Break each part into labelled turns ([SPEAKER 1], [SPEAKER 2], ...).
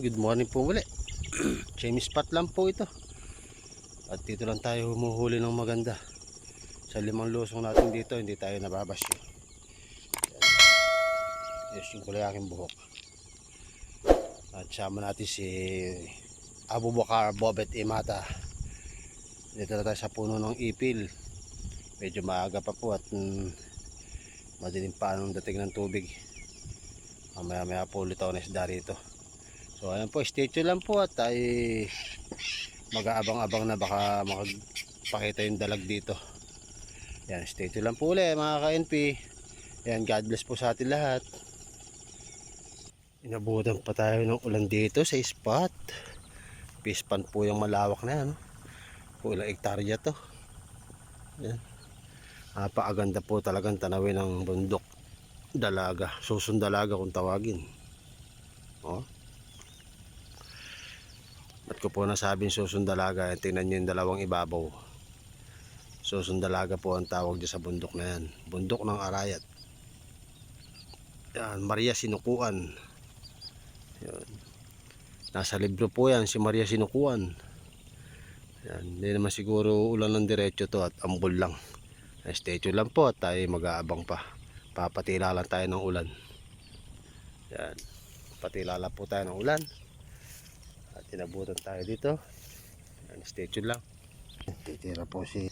[SPEAKER 1] Good morning po muli. Same spot lang po ito. At dito lang tayo humuhuli ng maganda. Sa limang lusong natin dito, hindi tayo nababasyo. Yes, yung kulay aking buhok. At sama natin si Abu Bakar Bobet Imata. Dito na tayo sa puno ng ipil. Medyo maaga pa po at mm, madilim pa anong dating ng tubig. Mamaya maya po ulit ako na isda rito. So ayan po, stay tuned lang po at tayo mag-aabang-abang na baka makapakita yung dalag dito. Yan, stay tuned lang po ulit mga ka-NP. Yan, God bless po sa atin lahat. Inabutan pa tayo ng ulan dito sa spot. Pispan po yung malawak na yan. Po ilang ektarya to. Yan. Napakaganda po talagang tanawin ng bundok. Dalaga. Susundalaga kung tawagin. Oh. Ba't ko po nasabing susundalaga? Tingnan nyo yung dalawang ibabaw. Susundalaga po ang tawag dyan sa bundok na yan. Bundok ng Arayat. Yan, Maria Sinukuan. Yan. Nasa libro po yan, si Maria Sinukuan. Yan, hindi naman siguro ulan ng diretso to at ambol lang. Stay tuned lang po at tayo mag-aabang pa. Papatila lang tayo ng ulan. Yan. Patila lang po tayo ng ulan. At inabutan tayo dito. Yan, stay tuned lang. Titira po si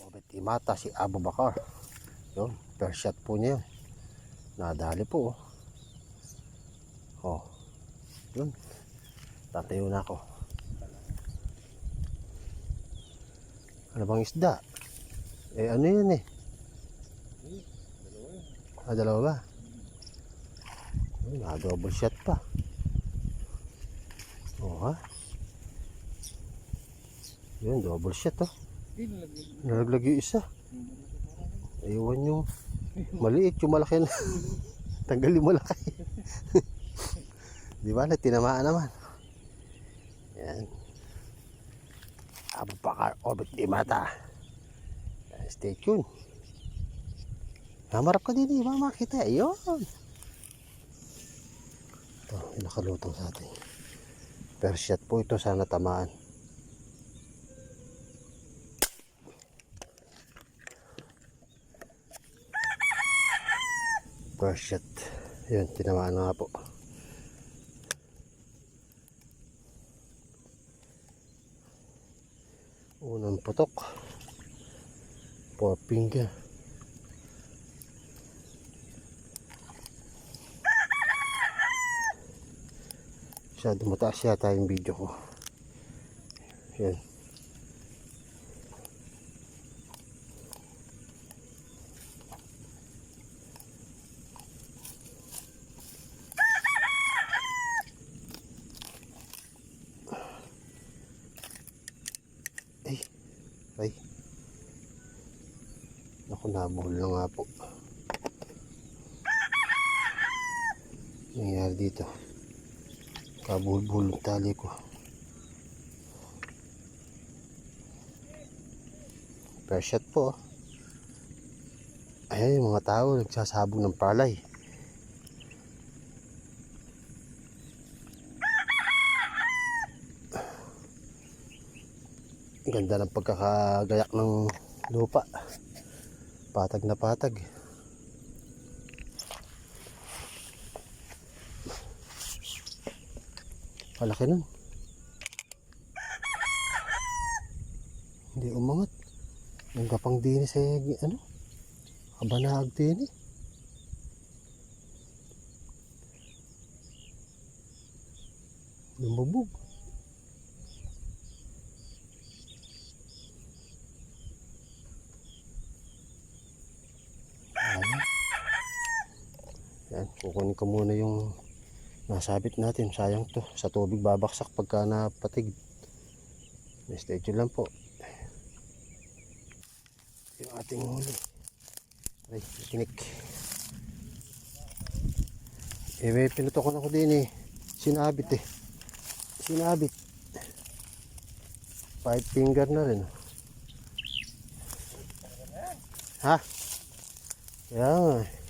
[SPEAKER 1] Robert Imata, si Abu Bakar. Yun, first shot po niya. Nadali po. Oh. Oh. Yun. Tatayo na ako. Ano bang isda? Eh ano yun eh? Ah, dalawa ba? Ay, na double shot pa. Oh ha? Yun, double shot oh. Nalaglag yung isa. Aywan yung maliit, yung malaki na. Tanggal yung malaki. Di ba? Tinamaan naman. Yan. Abu Bakar Orbit di mata. Stay tuned. Namarap ka din eh. Baka makita. Ayun. Ito, yung nakalutong sa atin. Per shot po ito sana tamaan. Per shot. Yun, tinamaan na nga po. Unang putok. Four finger. Masyado mataas yata yung video ko. Yan. Ay. Ay. Naku, nga po. Nangyari dito. Kabuhol-buhol tali ko. First po. oh. Ayan yung mga tao nagsasabog ng palay. Ganda ng pagkakagayak ng lupa. Patag na patag. Palaki nun. Hindi umangat. Ang gapang din sa ano? Kabanahag din eh. Lumubog. Ayan. Yan, kukunin ko muna yung nasabit natin. Sayang to. Sa tubig babaksak pagka napatig. Stay lang po. Yung ating huli. Ay, kinik. Eh, may pinutokan ako din eh. Sinabit eh. Sinabit. Five finger na rin. Ha? Kaya nga eh.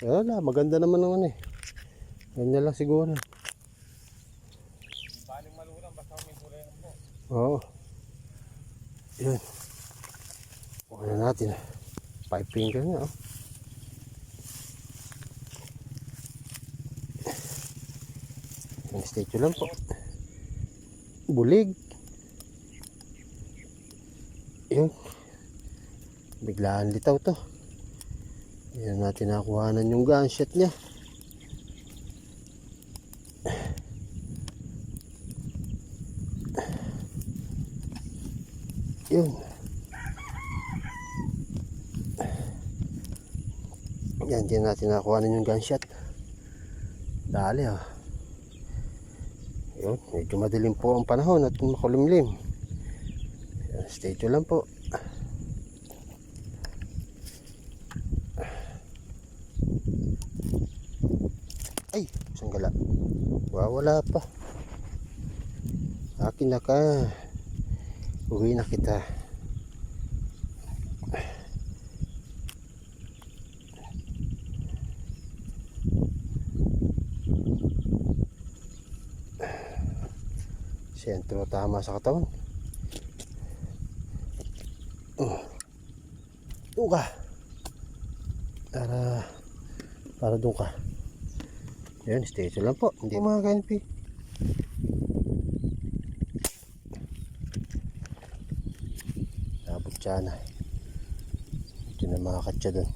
[SPEAKER 1] Wala, maganda naman naman eh. Ganyan lang siguro.
[SPEAKER 2] Baling malulang basta may kulay po.
[SPEAKER 1] Oo. Yun. Okay na natin. Five finger nga oh. Yung statue lang po. Bulig. Yun. Biglaan litaw to. Yan natin nakuhanan yung gunshot niya. Yun. Yan, din natin nakuhanan yung gunshot. Dali ah. Yun, medyo madilim po ang panahon at makulimlim. Stay tuned lang po. Ay, sanggala. Wawala pa. Akin na ka. Uwi na kita. Sentro tama sa katawan. Uh. Doon ka. Para para doon ka. Yan, station lang po. Hindi mga kanpi. Abot siya na. Ito na mga katsa doon.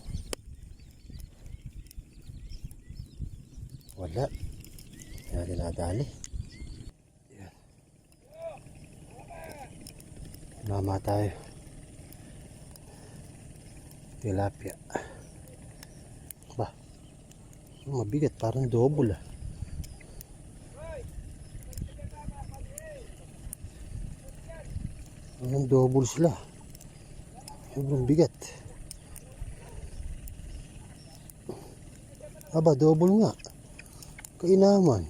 [SPEAKER 1] Wala. Hindi natin nadali. Yan. Mama tayo. Tilapia. Ba. Mabigat. Parang double ah. Parang double sila. Sobrang bigat. Aba, double nga. Kainaman.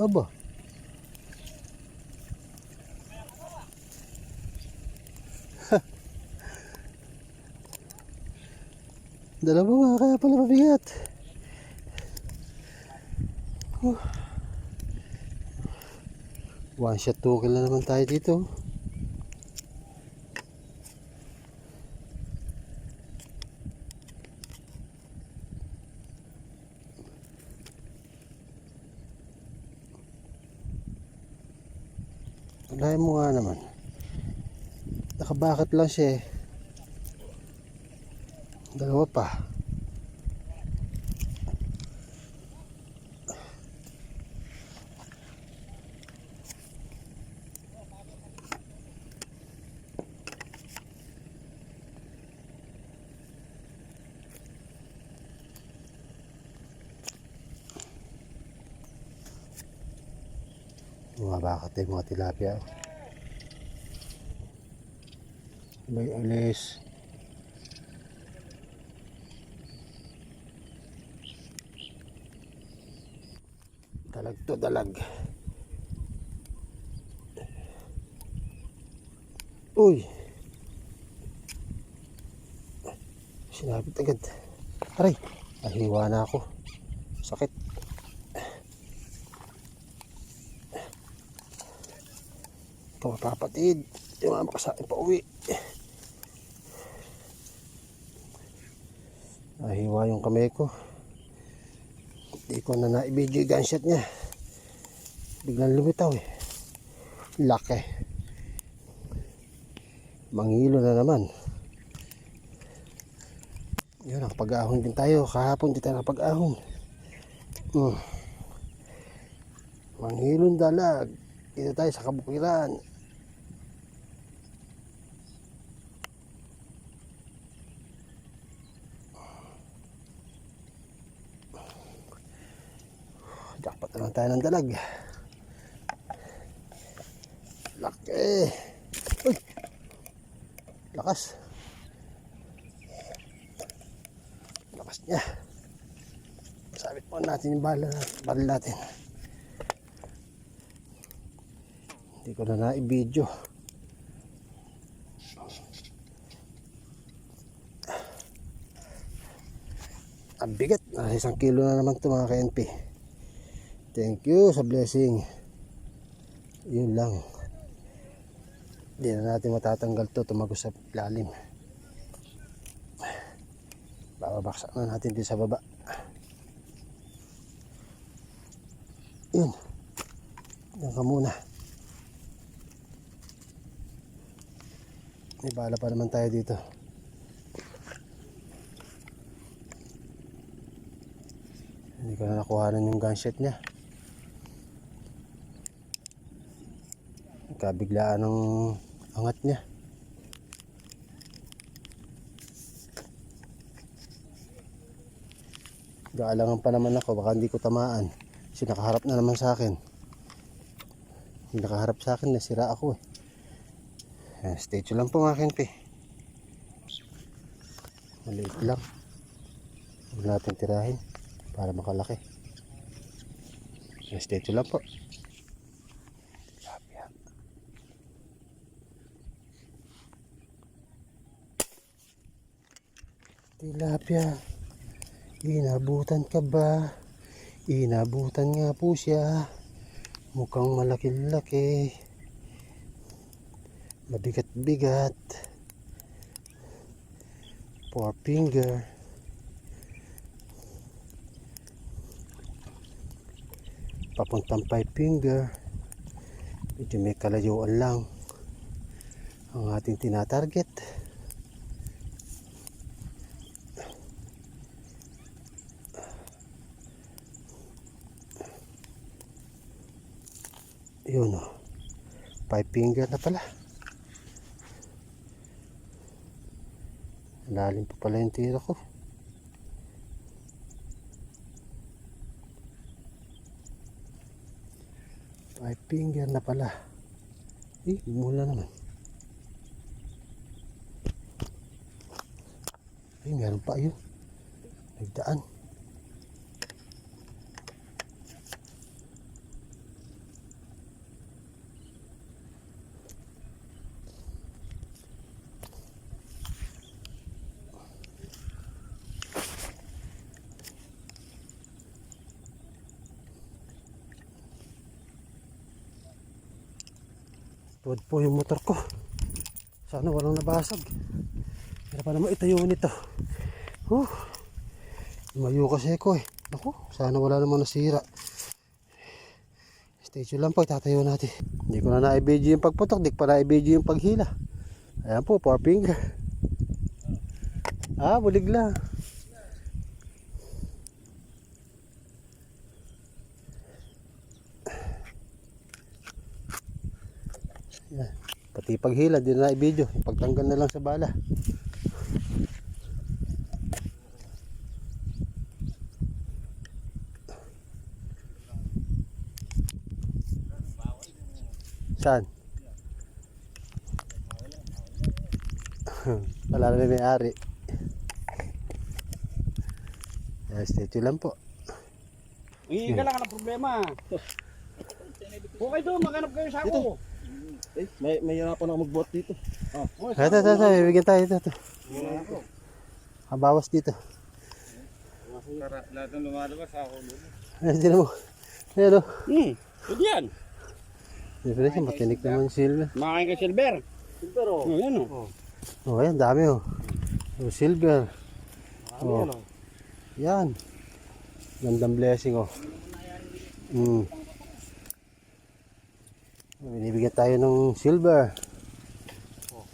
[SPEAKER 1] Aba. Dalawa kaya pala mabigat. Oh. One shot two kill na naman tayo dito. Wala mo nga naman. Nakabakit lang siya eh. Dalawa pa. Mga bakat eh, mga tilapia. May alis. Dalag to dalag. Uy. Sinabit agad. Aray, nahiwa na ako. Sakit. Ito mapapatid. Yung mama ka sa akin pa uwi. Nahiwa yung kamay ko. Ko na naibigay gunshot niya. Biglang lumitaw eh. Laki. Mangilo na naman. Yun, nakapag-ahon din tayo. Kahapon di tayo nakapag-ahon. Hmm. Manghilong dalag. Dito tayo sa kabukiran. Jackpot na lang tayo ng dalag. Laki. Uy. Lakas. Lakas niya. Sabit po natin yung bala, baril natin. Hindi ko na na-video. Ang bigat. Nasa isang kilo na naman ito mga ka-NP. Thank you sa blessing. Yun lang. Hindi na natin matatanggal to tumagos sa lalim. Bababaksak na natin din sa baba. Yun. Yan ka muna. May bala pa naman tayo dito. Hindi ko na nakuhanan yung gunshot niya. Kabiglaan ng angat niya. Gaalangan pa naman ako, baka hindi ko tamaan. Kasi nakaharap na naman sa akin. Yung nakaharap sa akin, nasira ako eh. Ayan, statue lang po ng akin, pe. Maliit lang. Huwag natin tirahin para makalaki. Statue lang po. Tilapia. Inabutan ka ba? Inabutan nga po siya. Mukhang malaki-laki. Mabigat-bigat. Four finger. Papuntang five finger. Medyo may kalayuan lang. Ang ating tinatarget. Yun o. Five finger na pala. Lalim pa pala yung tira ko. Five finger na pala. Eh, mula naman. Ay, meron pa yun. Nagdaan. Tuwad po yung motor ko. Sana walang nabasag. Pero pa naman itayo nito. Huh. Lumayo kasi ako eh. Naku, sana wala namang nasira. Statue lang po, itatayo natin. Hindi ko na na-video yung pagputok, di ko pa na-video yung paghila. Ayan po, four finger. Ah, bulig lang. Yan. Pati paghila, di na i-video. Pagtanggal na lang sa bala. Saan? Wala na may ari. Yan, statue lang po.
[SPEAKER 2] Hindi ka lang ng problema. Okay doon, maghanap kayo sa ako.
[SPEAKER 3] Eh, may may hirapan ako mag-bot dito.
[SPEAKER 2] Oh,
[SPEAKER 1] Ito, ito, ito. Bibigyan tayo ito. ito. Kabawas dito.
[SPEAKER 2] Tara, lahat ng lumalabas ako doon.
[SPEAKER 1] Ayan, sino mo? Ayan o.
[SPEAKER 2] Hmm, pwede yan.
[SPEAKER 1] Siyempre siya, matinik naman yung silver.
[SPEAKER 2] Makain ka silver.
[SPEAKER 3] Silver oh.
[SPEAKER 2] Oh, yan oh.
[SPEAKER 1] Oh, ayan, dami o. Oh, silver. Oh.
[SPEAKER 3] Ano?
[SPEAKER 1] Yan. Gandang blessing oh. Mm. Binibigyan tayo ng silver.
[SPEAKER 2] oh.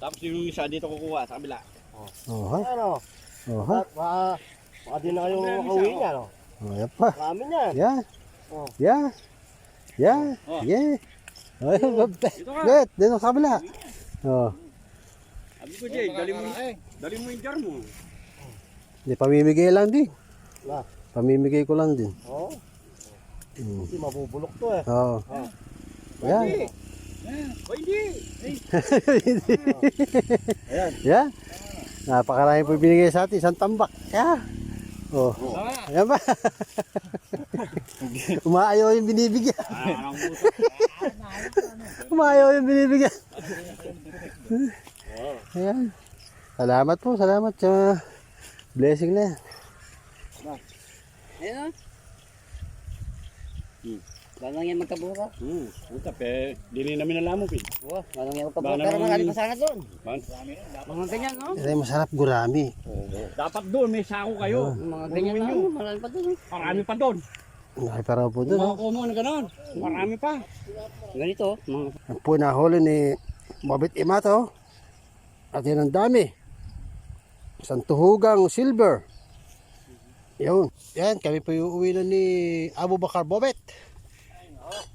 [SPEAKER 2] Tapos yung isa dito kukuha sa kabila.
[SPEAKER 1] Oh, ha?
[SPEAKER 3] Ano?
[SPEAKER 1] Oh, ha?
[SPEAKER 3] At baka, baka na kayong makauwi niya, no?
[SPEAKER 1] Oh, ayan pa.
[SPEAKER 3] Marami niyan.
[SPEAKER 1] Yeah.
[SPEAKER 3] Oh.
[SPEAKER 1] Yeah. Yeah.
[SPEAKER 2] Oh.
[SPEAKER 1] Yeah. Oh, good.
[SPEAKER 2] Dito ka.
[SPEAKER 1] Good. Dito sa kabila. Oh.
[SPEAKER 2] Sabi ko, Jay, dali mo, dali mo yung jar mo.
[SPEAKER 1] Hindi, pamimigay lang din. Pamimigay ko lang din.
[SPEAKER 3] Oh,
[SPEAKER 1] Mm.
[SPEAKER 3] kasi mabubulok to eh.
[SPEAKER 1] Oo.
[SPEAKER 3] Oh.
[SPEAKER 1] Yan.
[SPEAKER 2] O hindi.
[SPEAKER 3] Ayan.
[SPEAKER 1] Yan. Napakarami po binigay sa atin. Isang tambak. Yeah. Oh. Ayan ba? Umaayaw yung binibigyan.
[SPEAKER 2] Ah.
[SPEAKER 1] Umaayaw yung binibigyan. Ayan. Salamat po. Salamat sa blessing na yan.
[SPEAKER 4] Ayun o.
[SPEAKER 2] Hmm.
[SPEAKER 4] Ganang yan magkabuka.
[SPEAKER 2] Hmm, puta, pe, dili namin alam mo, pin.
[SPEAKER 4] Wow, ganang yan magkabuka. Marami pa sana doon.
[SPEAKER 2] Man.
[SPEAKER 4] Mga ganyan, no?
[SPEAKER 1] Ito masarap gurami.
[SPEAKER 2] Dapat doon, may sako kayo.
[SPEAKER 4] Mga ganyan na, marami pa doon.
[SPEAKER 2] Marami pa doon.
[SPEAKER 1] Ay, para po doon.
[SPEAKER 2] Mga na gano'n. Marami pa.
[SPEAKER 4] Ganito, mga
[SPEAKER 1] Yan po nahuli ni Mabit Imato. At yan ang dami. Isang tuhugang silver. Yun. Yan, kami po yung uwi na ni Abu Bakar Bobet.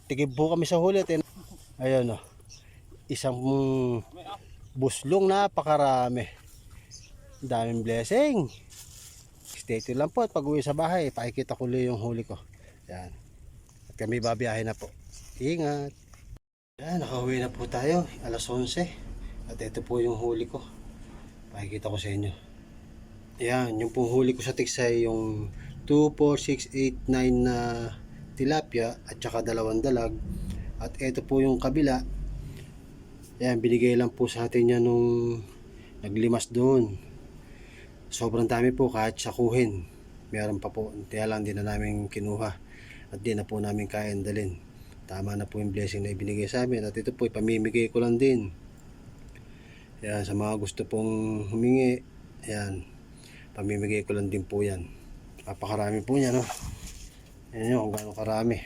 [SPEAKER 1] Tigib kami sa huli. Yan- Ayun o. Isang buslong napakarami. Daming blessing. Stay lang po at pag uwi sa bahay, pakikita ko ulit yung huli ko. Yan. At kami babiyahe na po. Ingat. Yan, nakauwi na po tayo. Alas 11. At ito po yung huli ko. Pakikita ko sa inyo. Yan, yung pong huli ko sa tiksay yung 2, 4, 6, 8, 9 na tilapia at saka dalawang dalag. At ito po yung kabila. Yan, binigay lang po sa atin yan nung naglimas doon. Sobrang dami po kahit sakuhin. Meron pa po. Kaya lang din na namin kinuha. At di na po namin kain dalin tama na po yung blessing na ibinigay sa amin at ito po ipamimigay ko lang din yan sa mga gusto pong humingi yan pamimigay ko lang din po yan napakarami po niya no yan yun kung gaano karami.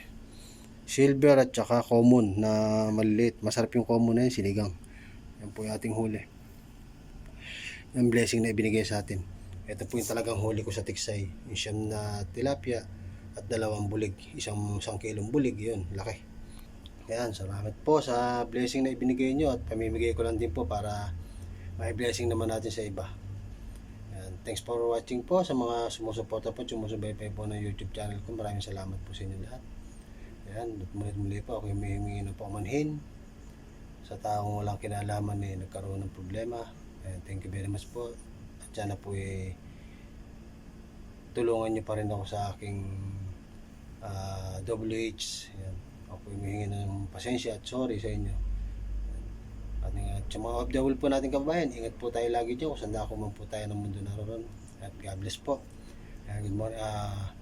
[SPEAKER 1] Silver at saka common na maliliit. Masarap yung common na yun sinigang. Yan po yung ating huli. Yung blessing na ibinigay sa atin. Ito po yung talagang huli ko sa tiksay. Yung siyam na tilapia at dalawang bulig. Isang isang kilong bulig yun. Laki. Ayan, salamat po sa blessing na ibinigay nyo at pamimigay ko lang din po para may blessing naman natin sa iba. Thanks for watching po sa mga sumusuporta po, sumusubaybay po ng YouTube channel ko. Maraming salamat po sa inyo lahat. Ayan, at mulit muli po ako yung humihingi ng paumanhin sa taong walang kinalaman eh nagkaroon ng problema. Ayan, thank you very much po. At sana po eh tulungan nyo pa rin ako sa aking ah, WH. Ayan. Ako yung humingi ng pasensya at sorry sa inyo. Sa mga OFW po natin kababayan, ingat po tayo lagi dyan kung saan ako man po tayo ng mundo naroon. At God bless po. Kaya good morning. ah,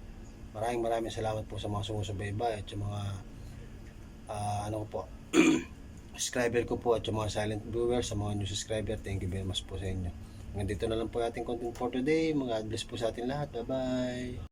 [SPEAKER 1] maraming maraming salamat po sa mga sumusubaybay at sa mga ah, ano po subscriber ko po at sa mga silent viewers, sa mga new subscriber, thank you very much po sa inyo. Hanggang dito na lang po ating content for today. Mga God bless po sa ating lahat. Bye-bye.